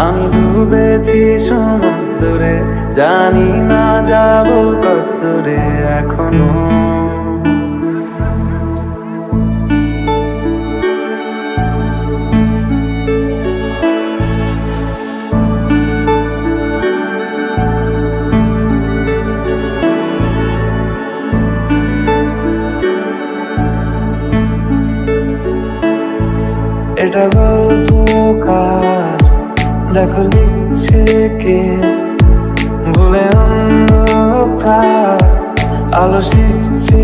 আমি ডুবেছি সমুদ্রে জানি না যাব কদ্দুরে এখনও। এটা দেখো লিখছে কে? ভুলে অন্ধকার আলো শিখছে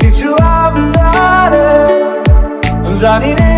কিছু আবদারে জানি রে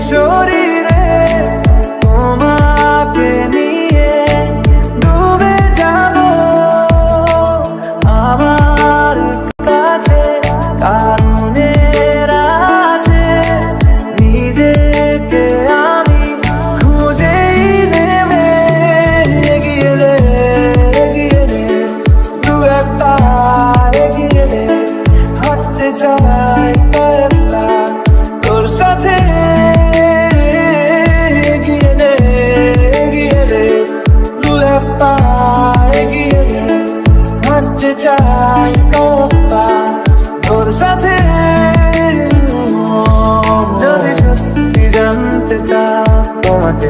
শরীরে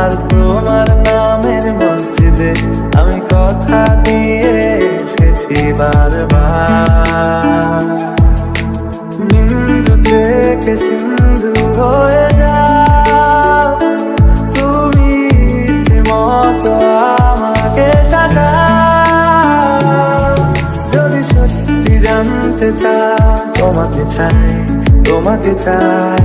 আর তোমার নামের মসজিদে আমি কথা দিয়ে এসেছি বারবার। বিন্দু থেকে সিন্ধু হয়ে যাও। তুমি ইচ্ছে মতো আমাকে সাজাও। যদি সত্যি জানতে চাও, তোমাকে চাই তোমাকে চাই।